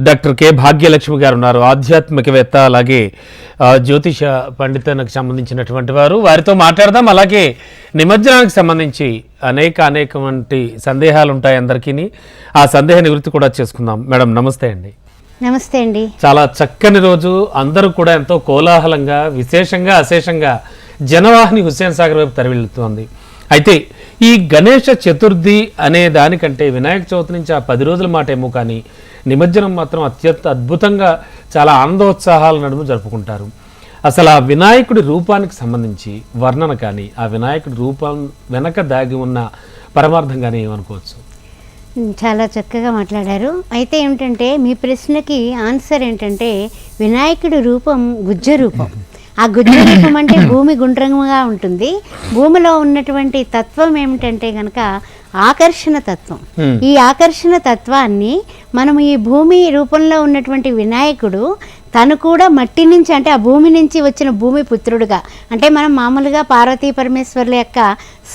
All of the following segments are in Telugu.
డాక్టర్ కె భాగ్యలక్ష్మి గారు ఉన్నారు ఆధ్యాత్మికవేత్త అలాగే జ్యోతిష పండితునికి సంబంధించినటువంటి వారు. వారితో మాట్లాడదాం. అలాగే నిమజ్జనానికి సంబంధించి అనేక అనేక వంటి సందేహాలు ఉంటాయి అందరికీ ఆ సందేహ నివృత్తి కూడా చేసుకుందాం. మేడం నమస్తే అండి. నమస్తే అండి. చాలా చక్కని రోజు. అందరూ కూడా ఎంతో కోలాహలంగా విశేషంగా అశేషంగా జనవాహిని హుస్సేన్ సాగర్ వైపు తరలివెళ్తోంది అయితే ఈ గణేష చతుర్థి అనే దానికంటే వినాయక చవితి నుంచి ఆ పది రోజుల మాట ఏమో కానీ నిమజ్జనం మాత్రం అత్యంత అద్భుతంగా చాలా ఆనందోత్సాహాల నడుము జరుపుకుంటారు. అసలు ఆ వినాయకుడి రూపానికి సంబంధించి వర్ణన కానీ ఆ వినాయకుడి రూపం వెనక దాగి ఉన్న పరమార్థం కానీ ఏమనుకోవచ్చు? చాలా చక్కగా మాట్లాడారు. అయితే ఏమిటంటే మీ ప్రశ్నకి ఆన్సర్ ఏంటంటే వినాయకుడి రూపం గుజ్జ రూపం. ఆ గుజ్జ రూపం అంటే భూమి గుండ్రంగా ఉంటుంది భూమిలో ఉన్నటువంటి తత్వం ఏమిటంటే గనక ఆకర్షణ తత్వం. ఈ ఆకర్షణ తత్వాన్ని మనం ఈ భూమి రూపంలో ఉన్నటువంటి వినాయకుడు తను కూడా మట్టి నుంచి అంటే ఆ భూమి నుంచి వచ్చిన భూమి పుత్రుడుగా. అంటే మనం మామూలుగా పార్వతీ పరమేశ్వర్ల యొక్క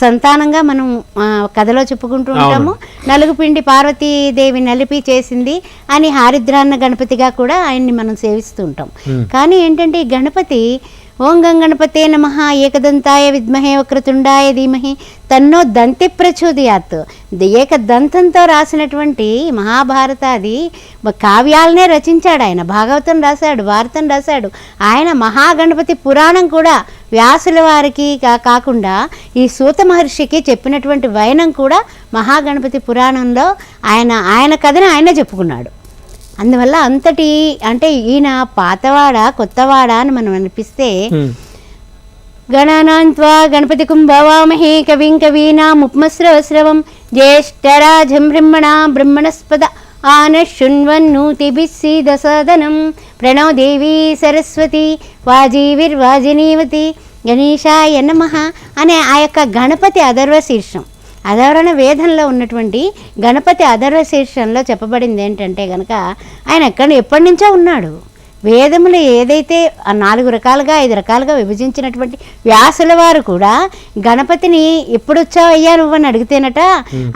సంతానంగా మనం కథలో చెప్పుకుంటూ ఉంటాము. నలుగు పిండి పార్వతీదేవి నలిపి చేసింది అని హారిద్రాన్న గణపతిగా కూడా ఆయన్ని మనం సేవిస్తూ ఉంటాం. కానీ ఏంటంటే ఈ గణపతి ఓం గం గణపతే నమ. ఏకదంతాయ విద్మహే వక్రతుండాయ ధీమహి. తన్నో దంతి ప్రచోదయాత్. ఏక ఏకదంతంతో రాసినటువంటి మహాభారతాది కావ్యాలనే రచించాడు ఆయన. భాగవతం రాశాడు భారతం రాశాడు. ఆయన మహాగణపతి పురాణం కూడా వ్యాసుల వారికి కాకుండా ఈ సూత మహర్షికి చెప్పినటువంటి వైనం కూడా మహాగణపతి పురాణంలో ఆయన ఆయన కథని ఆయన చెప్పుకున్నాడు. అందువల్ల అంతటి అంటే ఈయన పాతవాడ కొత్తవాడ అని మనం అనిపిస్తే హ్మ్. గణానాన్త్వా గణపతి కుంభవామహే కవిం కవీనాముపమస్రవస్రవం జ్యేష్ఠరాజం బ్రహ్మణా బ్రహ్మణస్పద ఆనశృణ్వన్నూతిభిస్సీదసదనం ప్రణవ దేవీ సరస్వతి వాజీవిర్వాజినీవతి గణేశాయ నమ అనే ఆ యొక్క గణపతి అధర్వ శీర్షం అధర్వణ వేదంలో ఉన్నటువంటి గణపతి అధర్వ శీర్షంలో చెప్పబడింది ఏంటంటే గనక ఆయన ఎక్కడ ఎప్పటి నుంచో ఉన్నాడు. వేదములు ఏదైతే నాలుగు రకాలుగా ఐదు రకాలుగా విభజించినటువంటి వ్యాసుల వారు కూడా గణపతిని ఎప్పుడు వచ్చావు అయ్యా నువ్వని అడిగితేనట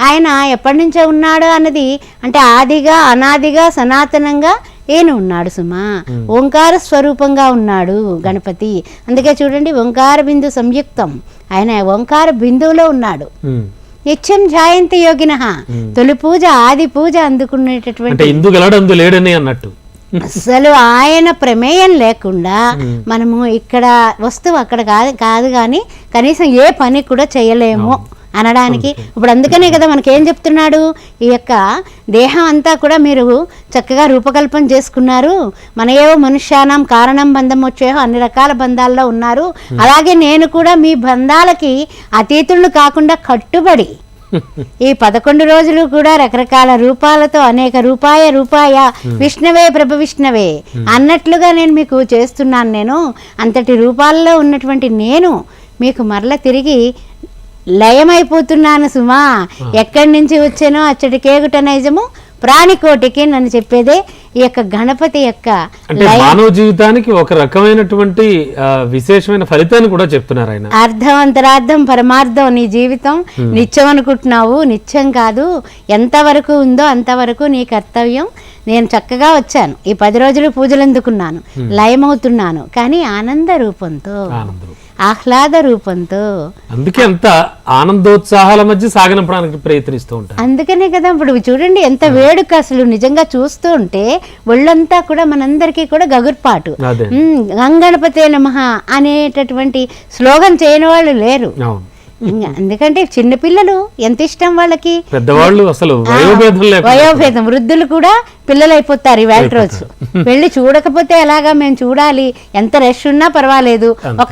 ఆయన ఎప్పటి నుంచో ఉన్నాడు అన్నది అంటే ఆదిగా అనాదిగా సనాతనంగా ఈయన ఉన్నాడు సుమా. ఓంకార స్వరూపంగా ఉన్నాడు గణపతి. అందుకే చూడండి ఓంకార బిందు సంయుక్తం. ఆయన ఓంకార బిందువులో ఉన్నాడు. నిత్యం జాయంతి యోగిన. తొలి పూజ ఆది పూజ అందుకునేటటువంటి అందు లేడని అన్నట్టు. అసలు ఆయన ప్రమేయం లేకుండా మనము ఇక్కడ వస్తువు అక్కడ కాదు కాదు కానీ కనీసం ఏ పని కూడా చేయలేము. అనడానికి. ఇప్పుడు అందుకనే కదా మనకేం చెప్తున్నాడు? ఈ యొక్క దేహం అంతా కూడా మీరు చక్కగా రూపకల్పన చేసుకున్నారు. మన ఏవో మనుష్యానం కారణం బంధం వచ్చేవో అన్ని రకాల బంధాల్లో ఉన్నారు. అలాగే నేను కూడా మీ బంధాలకి అతీతులను కాకుండా కట్టుబడి ఈ పదకొండు రోజులు కూడా రకరకాల రూపాలతో అనేక రూపాయ రూపాయ విష్ణవే ప్రభ విష్ణవే అన్నట్లుగా నేను మీకు చేస్తున్నాను నేను. అంతటి రూపాల్లో ఉన్నటువంటి నేను మీకు మరల తిరిగి లయమైపోతున్నాను సుమా. ఎక్కడి నుంచి వచ్చానో అచ్చటి కేగుట నైజము ప్రాణికోటికి నన్ను చెప్పేదే ఈ యొక్క గణపతి యొక్క మానవ జీవితానికి ఒక రకమైనటువంటి విశేషమైన ఫలితాన్ని కూడా చెప్తున్నారు ఆయన. అర్థం అంతరార్థం పరమార్థం నీ జీవితం. నిత్యం అనుకుంటున్నావు నిత్యం కాదు. ఎంతవరకు ఉందో అంతవరకు నీ కర్తవ్యం. నేను చక్కగా వచ్చాను. ఈ పది రోజులు పూజలు అందుకున్నాను లయమవుతున్నాను. కానీ ఆనంద రూపంతో ఆహ్లాద రూపంతో. అందుకే అంత ఆనందోత్సాహాల మధ్య సాగనంపడానికి ప్రయత్నిస్తూ ఉంటారు. అందుకనే కదా ఇప్పుడు చూడండి ఎంత వేడుక అసలు నిజంగా చూస్తూ ఉంటే ఒళ్ళంతా కూడా మనందరికీ కూడా గగుర్పాటు. గంగణపతే నమః అనేటటువంటి స్లోగన్ చేయని వాళ్ళు లేరు. ఎందుకంటే చిన్నపిల్లలు ఎంత ఇష్టం వాళ్ళకి? పెద్దవాళ్ళు అసలు వయోభేదం వృద్ధులు కూడా పిల్లలు అయిపోతారు. ఈవేళ రోజు వెళ్ళి చూడకపోతే ఎలాగా మేము చూడాలి? ఎంత రష్ ఉన్నా పర్వాలేదు.